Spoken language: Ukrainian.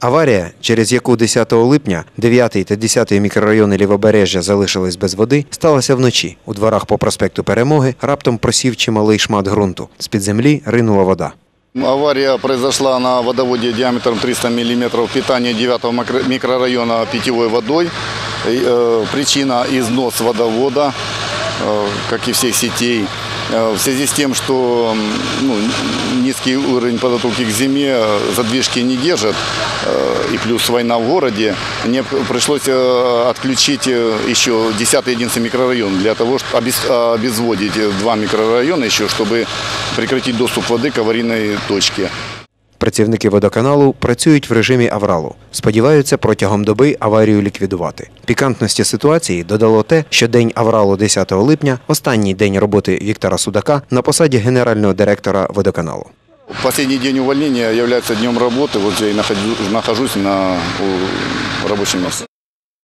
Аварія, через яку 10 липня 9 та 10 мікрорайони Лівобережжя залишились без води, сталася вночі. У дворах по проспекту Перемоги раптом просів чималий шмат ґрунту. З-під землі ринула вода. Авария произошла на водоводе диаметром 300 мм питания 9 макро- микрорайона питьевой водой. И, э, Причина износ водовода, э, как и всех сетей. Э, В связи с тем, что м, ну, низкий уровень подготовки к зиме, э, задвижки не держат, э, и плюс война в городе, мне пришлось э, отключить э, еще 10-11 микрорайон для того, чтобы обез- обезводить э, два микрорайона еще, чтобы прекратить доступ воды к аварийной точке. Працівники водоканалу працюють в режимі авралу. Сподіваються протягом доби аварію ліквідувати. Пікантності ситуації додало те, що день авралу 10 липня останній день роботи Віктора Судака на посаді генерального директора водоканалу. Последний день увольнения является днем работы. Вот я и нахожусь на рабочем месте.